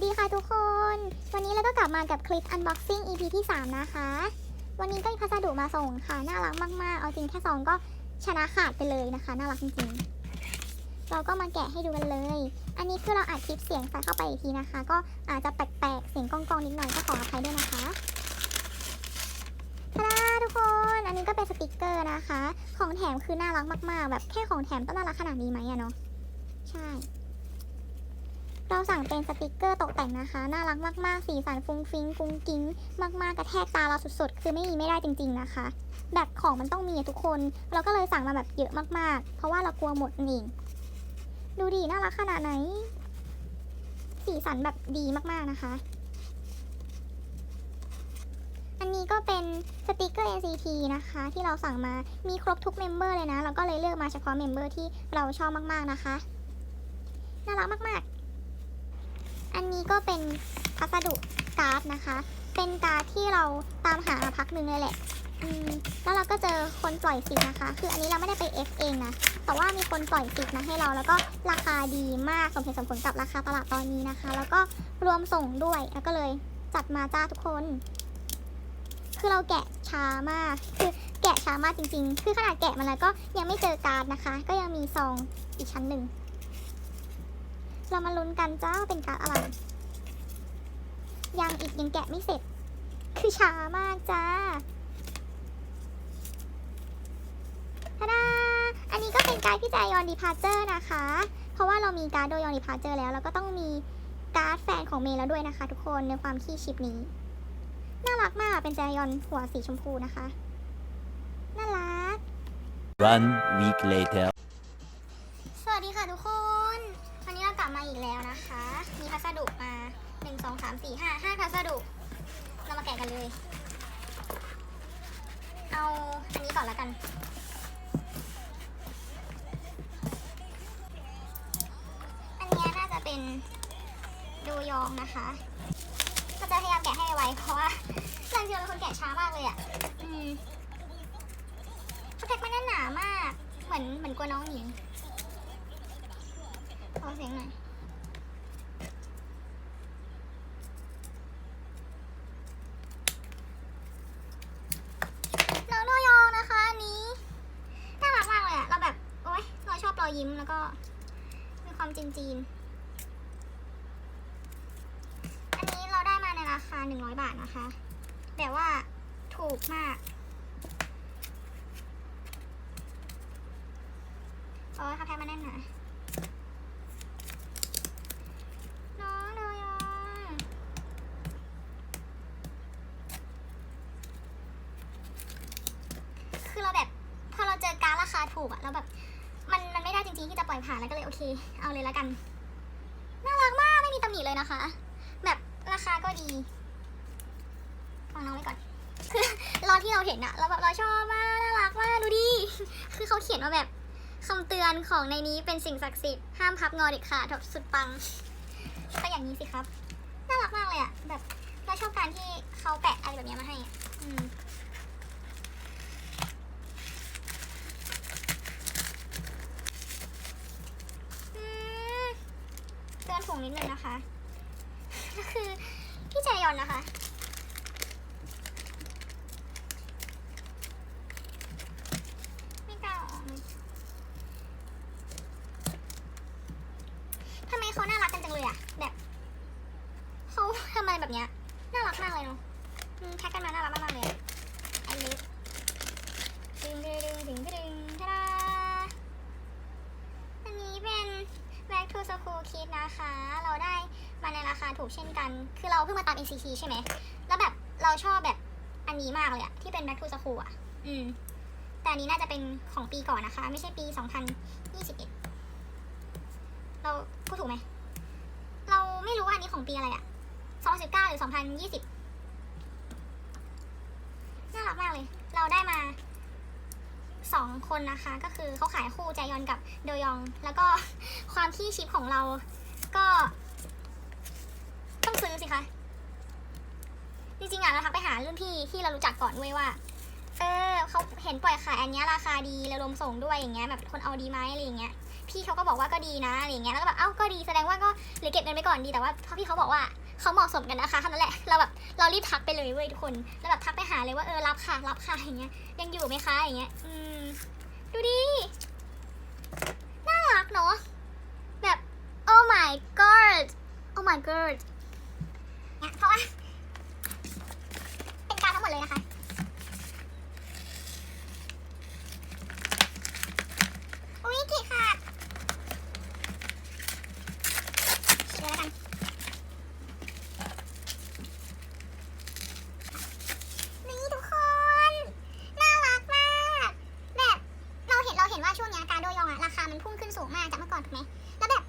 สดีค่ะทุกคน วันนี้เราก็กลับมากับคลิป unboxing EP ที่ 3 นะคะ วันนี้ก็มีพัสดุมาส่งค่ะ น่ารักมาก ๆ เอาจริงแค่ซองก็ชนะขาดไปเลยนะคะ น่ารักจริง ๆ เราก็มาแกะให้ดูกันเลย อันนี้คือเราอัดคลิปเสียงใส่เข้าไปอีกทีนะคะ ก็อาจจะแปลก ๆ เสียงกองๆนิดหน่อยก็ขออภัยด้วยนะคะทาดาทุกคน อันนี้ก็เป็นสติกเกอร์นะคะ ของแถมคือน่ารักมาก ๆ แบบแค่ของแถมต้องน่ารักขนาดนี้ไหมอะเนาะ ใช่ เราสั่งเป็นสติกเกอร์ตกแต่งนะคะ น่ารักมากๆ สีสันฟุ้งฟิ้งกุ้งกิ้งมากๆ กระแทกตาเราสุดๆ คือไม่มีไม่ได้จริง ๆนะคะ แบบของมันต้องมีอะทุกคน เราก็เลยสั่งมาแบบเยอะมากๆ เพราะว่าเรากลัวหมดนี่ดูดีน่ารักขนาดไหน สีสันแบบดีมากๆนะคะ อันนี้ก็เป็นสติกเกอร์ NCT นะคะ ที่เราสั่งมา มีครบทุกเมมเบอร์เลยนะ เราก็เลยเลือกมาเฉพาะเมมเบอร์ที่เราชอบมากๆนะคะ น่ารักมากๆ อันนี้ก็เป็นพัสดุการ์ดนะคะ เป็นการ์ดที่เราตามหามาพักหนึ่งเลยแหละแล้วเราก็เจอคนปล่อยสิทธิ์นะคะ คืออันนี้เราไม่ได้ไป F เองนะ แต่ว่ามีคนปล่อยสิทธิ์มาให้เรา แล้วก็ราคาดีมาก สมเหตุสมผลกับราคาตลาดตอนนี้นะคะ แล้วก็รวมส่งด้วย แล้วก็เลยจัดมาจ้าทุกคน คือเราแกะช้ามาก คือแกะช้ามากจริง ๆ คือขนาดแกะมาแล้วก็ยังไม่เจอการ์ดนะคะ ก็ยังมีซองอีกชั้นหนึ่ง เรามาลุ้นกันจ้าเป็นการอะไร ยังอีกยังแกะไม่เสร็จ คือช้ามากจ้าทาดาอันนี้ก็เป็นการพี่ใจยอนดีพาเจอร์นะคะ เพราะว่าเรามีการ์ดโดยยอนดีพาเจอร์แล้วแล้วก็ต้องมีการ์ดแฟนของเมย์แล้วด้วยนะคะทุกคนในความที่ชิปนี้ น่ารักมากเป็นแจยอนหัวสีชมพูนะคะ น่ารัก One week later. 1 2 3 4 5 5พัสดุ เรามาแกะกันเลย เอาอันนี้ก่อนล้วกัน อันนี้น่าจะเป็นดูยองนะคะเราจะพยายามแกะให้ไวเพราะว่าหลังจากเราเป็นคนแกะช้ามากเลยอะ่ะ อืมเขาแพ็คมาแน่นหนามาก เหมือนเหมือนกลัวน้องหนีขอเสียงหน่อย น้องโดยองนะคะอันนี้ น่ารักมากเลยอะเราแบบ โอ๊ย เราชอบรอยยิ้มแล้ว ก็มีความจีนจีนๆอันนี้เราได้มาในราคา 100 บาทนะคะ แต่ว่าถูกมากโอ้ยเขาแพ้มาแน่นหนาน้องโดยองคือเราแบบ พอเราเจอการราคาถูกอะเราแบบี้ที่จะปล่อยผ่านแล้วก็เลยโอเค เอาเลยแล้วกัน น่ารักมากไม่มีตำหนิเลยนะคะ แบบราคาก็ดีฟังน้องไว้ก่อน คือรอที่เราเห็นอะเราแบบเราชอบมากน่ารักมากดูดิ คือเขาเขียนมาแบบคำเตือนของในนี้เป็นสิ่งศักดิ์สิทธิ์ห้ามพับงอเด็ดขาดแบบสุดปังก็อย่างนี้สิครับ น่ารักมากเลยอะแบบเราชอบการที่เขาแปะอะไรแบบนี้มาให้อืมอืมเตือ นิดนึงนะคะก็คือพี่แจยอนนะคะ ไม่กล้าออกเลยทำไมเขาน่ารักกันจังเลยอะแบบเขาทำอะไรแบบเนี้ยน่ารักมากเลยเนาะแพ็กกันมาน่ารักมากๆเลยอะไอเลิฟดึงดึงดึงดึงดึงทาดาอันนี้เป็น Back to School Kit นะคะ เราได้มาในราคาถูกเช่นกัน คือเราเพิ่งมาตาม NCT ใช่ไหม แล้วแบบเราชอบแบบอันนี้มากเลยอะที่เป็น Back to School อะอืม แต่อันนี้น่าจะเป็นของปีก่อนนะคะ ไม่ใช่ปี 2021 เราพูดถูกไหม เราไม่รู้ว่าอันนี้ของปีอะไรอะ2019 หรือ 2020 น่ารักมากเลย เราได้มา สองคนนะคะ ก็คือเขาขายคู่แจยอนกับโดยอง แล้วก็ความที่ชิปของเราก็ต้องซื้อสิคะ จริงๆอะเราทักไปหารุ่นพี่ที่เรารู้จักก่อนเว้ยว่า เออเขาเห็นปล่อยขายอันนี้ราคาดีแล้วรวมส่งด้วยอย่างเงี้ยแบบคนเอาดีไหมอะไรอย่างเงี้ยพี่เขาก็บอกว่าก็ดีนะอะไรอย่างเงี้ยแล้วก็แบบเอ้าก็ดีแสดงว่าก็หรือเก็บเงินไปก่อนดีแต่ว่าพอพี่เขาบอกว่าเขาเหมาะสมกันนะคะเท่นั้นแหละเราแบบเรารีบทักไปเลยเว้ยทุกคนแล้วแบบทักไปหาเลยว่าเออรับค่ะรับค่ะอย่างเงี้ยยังอยู่ไหมคะอย่างเงี้ยอืม ดูดิ น่ารักเนาะ แบบ oh my god oh my god เนี่ยเพราะว่า เป็นการดทั้งหมดเลยนะคะ อุ้ยเกะค่ะฉีกเลยแล้วกัน นี่ทุกคน น่ารักมาก แบบ เราเห็นเราเห็นว่าช่วงเนี้ยการโดยองอะราคามันพุ่งขึ้นสูงมากจากเมื่อก่อนถูกไหม แล้วแบบ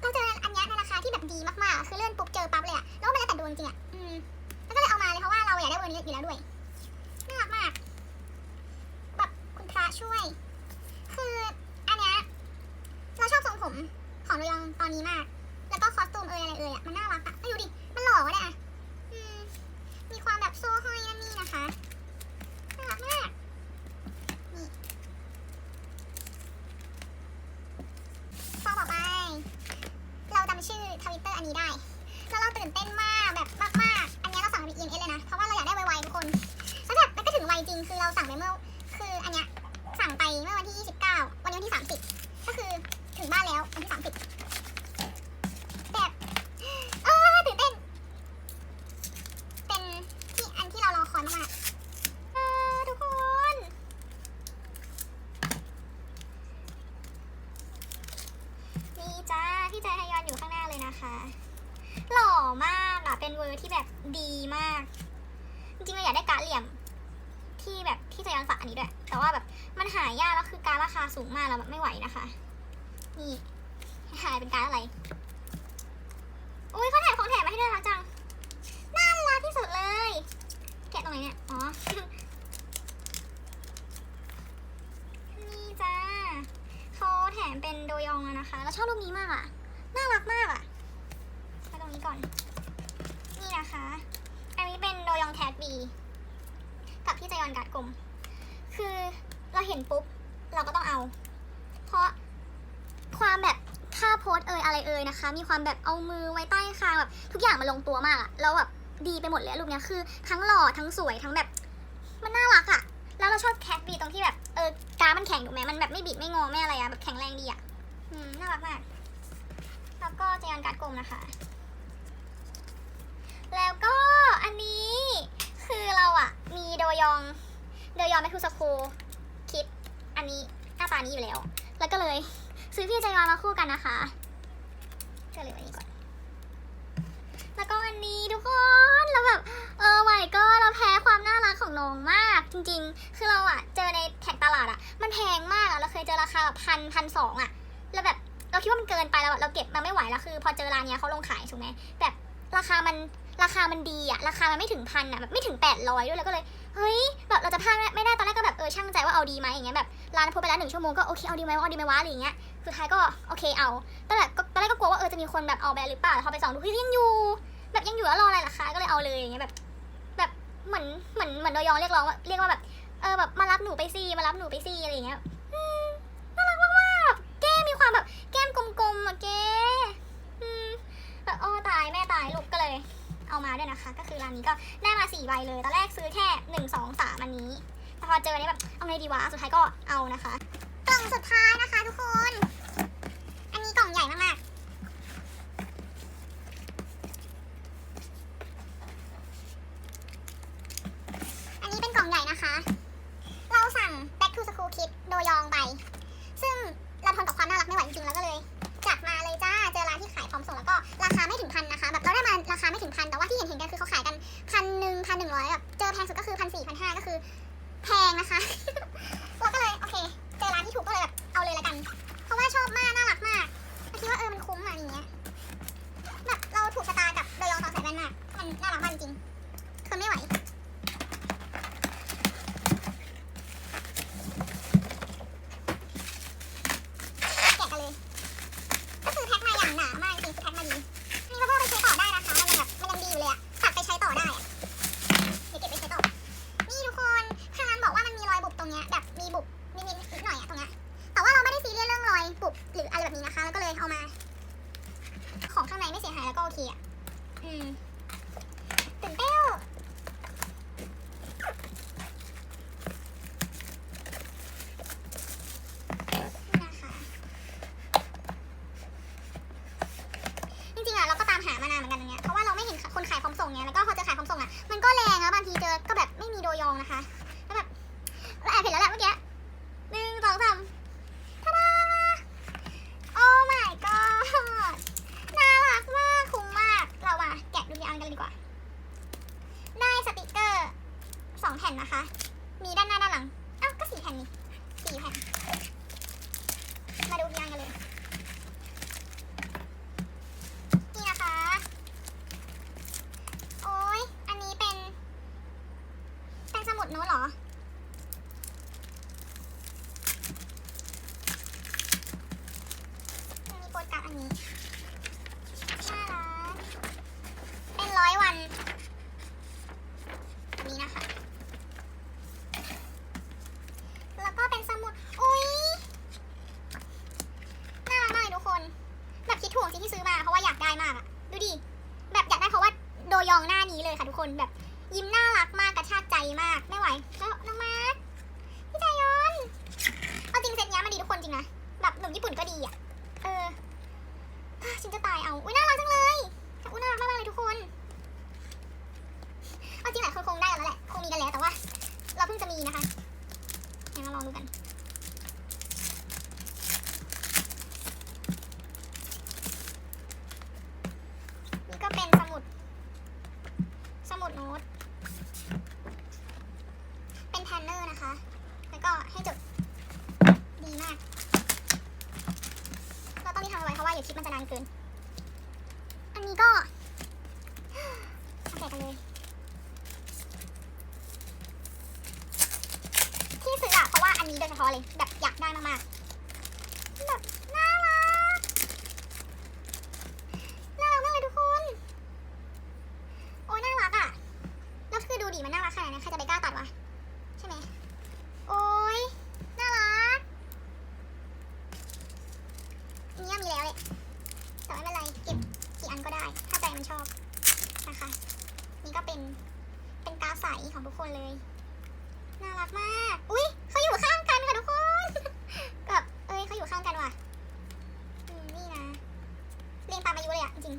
เราเจออันเนี้ยในราคาที่แบบดีมากๆอะคือเลื่อนปุ๊บเจอปั๊บเลยอะแล้วมันแล้วแต่ดวงจริงอะอืม แล้วก็เลยเอามาเลยเพราะว่าเราอยากได้เวอร์นี้อยู่แล้วด้วย น่ารักมาก แบบคุณพระช่วย คืออันเนี้ยเราชอบทรงผมของโดยองตอนนี้มาก แล้วก็คอสตูมเอยอะไรเอยอะมันน่ารักอะไม่ดูดิ มันหล่อวะเนี่ยอืม มีความแบบโซ่ห้อยนั่นนี่นะคะ น่ารักมาก นี่ข้อต่อไป เราจำชื่อทวิตเตอร์อันนี้ได้ แล้วเราตื่นเต้นมากแบบมากๆ อันเนี้ยเราสั่งมาเป็น EMS เลยนะ เพราะว่าเราอยากได้ไวๆทุกคน แล้วแบบมันก็ถึงไวจริง คือเราสั่งไปเมื่อ คืออันเนี้ยสั่งไปเมื่อวันที่ 29 วันนี้วันที่ 30 ก็คือถึ งบ้านแล้ววันที่30แบบเออตื่นเต้น เป็นที่อันที่เรารอคอยมากๆเออทุกคน นี่จ้าพี่ใจฮยอนอยู่ข้างหน้าเลยนะคะ หล่อมากอะเป็นเวอร์ที่แบบดีมาก จริงๆเราอยากได้การดเหลี่ยมที่แบบที่จะยังฝากอันนี้ด้วย แต่ว่าแบบมันหายากแล้วคือการราคาสูงมากเราแบบไม่ไหวนะคะ นี่หายเป็นการอะไรอุ้ยเขาแถมของแถมมาให้ด้วยนะจัง น่ารักที่สุดเลย แกะตรงไหนเนี่ย อ๋อ นี่จ้าเขาแถมเป็นโดยองอะนะคะ แล้วชอบรูปนี้มากอะน่ารักมากอะไปตรงนี้ก่อน นี่นะคะ อันนี้เป็นโดยองแทสบีกับพี่จยอนการ์ดกลม คือเราเห็นปุ๊บ เราก็ต้องเอา เพราะ ความแบบท่าโพสเอยอะไรเอยนะคะ มีความแบบเอามือไว้ใต้คางแบบทุกอย่างมันลงตัวมากอะแล้วแบบดีไปหมดเลยรูปเนี้ยคือ ทั้งหล่อทั้งสวยทั้งแบบ มันน่ารักอะแล้วเราชอบแคทบีตรงที่แบบเออการมันแข็งถูกไหมมันแบบไม่บิดไม่งอไม่อะไรอะแบบแข็งแรงดีอะอืมน่ารักมากแล้วก็จยนการ์ดกลมนะคะ แล้วก็อันนี้คือเราอะมีโดยองโดยองแมทูสโคคิดอันนี้หน้าตานี้อยู่แล้ว แล้วก็เลย ซื้อพี่จยอนมาคู่กันนะคะก็เลยอันนี้ก่อน แล้วก็อันนี้ทุกคนแล้วแบบเออไหวก็เราแพ้ความน่ารักของน้องมากจริง ๆ คือเราอะเจอในแท็กตลาดอะมันแพงมากอะเราเคยเจอราคาแบบพันพันสองอะแล้วแบบเราคิดว่ามันเกินไปแล้วอะเราเก็บมาไม่ไหวแล้วคือ พอเจอร้านเนี้ยเขาลงขายถูกไหมแบบราคามันราคามันดีอะราคามันไม่ถึงพันอะแบบไม่ถึงแปดร้อยด้วยแล้วก็เลยเฮ้ยแบบเราจะพลาดไม่ได้ตอนแรกก็แบบเออช่างใจว่าเอาดีไหมอย่างเงี้ยแบบ ร้านพูดไปแล้วหนึ่งชั่วโมงก็โอเคเอาดีไหมว่าเอาดีไหมวะอะไรอย่างเงี้ยสุดท้ายก็โอเคเอาตอนแรกก็ตอนแรกก็กลัวว่าเออจะมีคนแบบเอาไปหรือเปล่าแต่พอไปส่องดูเฮ้ยยังอยู่ แบบยังอยู่แล้วรออะไรล่ะคะก็เลยเอาเลยอย่างเงี้ยแบบแบบเหมือนเหมือนเหมือนโดยองเรียกร้องว่าเรียกว่าแบบเออแบบมารับหนูไปซีมารับหนูไปซีอะไรอย่างเงี้ยน่ารักมากๆแก้มมีความแบบแก้มกลมๆอะแกอืมแบบโอ้ตายแม่ตายลูกก็เลยเอามาด้วยนะคะ ก็คือร้านนี้ก็ได้มาสี่ใบเลยตอนแรกซื้อแค่หนึ่งสองสามอันนี้ แต่พอเจอเนี่ยแบบเอาไงดีวะ สุดท้ายก็เอานะคะ กล่องสุดท้ายนะคะทุกคน อันนี้กล่องใหญ่มากๆ 对呀，嗯。 เป็นสมุดโน้ตเหรอ มีโปรการ์ดอันนี้น่ารักเป็นร้อยวัน อันนี้นะคะ แล้วก็เป็นสมุด อุ้ยน่ารักมากเลยทุกคน แบบคิดถูกจริงที่ซื้อมาเพราะว่าอยากได้มากอะดูดิ แบบอยากได้เพราะว่าโดยองหน้านี้เลยค่ะทุกคนแบบ ยิ้มน่ารักมากกระชากใจมากไม่ไหวแล้วน้องมาร์คพี่ชายอนเอาจริงเซตเนี้ยมันดีทุกคนจริงนะแบบหนุ่มญี่ปุ่นก็ดีอะเออฉันจะตายเอาอุ้ยน่ารักจังเลยอุ้ยน่ารักมากเลยทุกคนเอาจริงหลายคนคงได้กันแล้วแหละคงมีกันแล้วแต่ว่า เราเพิ่งจะมีนะคะเดี๋ยวเราลองดูกันก็เป็นสมุด สมุดโน้ต เป็นแพนเนอร์นะคะ แล้วก็ให้จด ดีมาก เราต้องรีบทำเอาไว้เพราะว่าเดี๋ยวคลิปมันจะนานเกิน อันนี้ ก็เอาแกกันเลย ที่ซื้ออะเพราะว่าอันนี้โดยเฉพาะเลย แบบอยากได้มากๆแบบน่ารัก น่ารักมากเลยทุกคน โอ้ยน่ารักอะแล้วคือดูดิมันน่ารักขนาดนี้ใครจะไปกล้าตัดวะ ใช่ไหม โอ้ยน่ารักอันนี้มีแล้วเลยแต่ไม่เป็นไร เก็ ก็ได้ ถ้าใจมันชอบนะคะ นี่ก็เป็นเป็นกาใสของทุกคนเลย น่ารักมาก อุ้ยเขาอยู่ข้างกันค่ะทุกคนแบบเอ้ยเขาอยู่ข้างกันว่ะอืมนี่นะเรียงตามอายุเลยอะจริง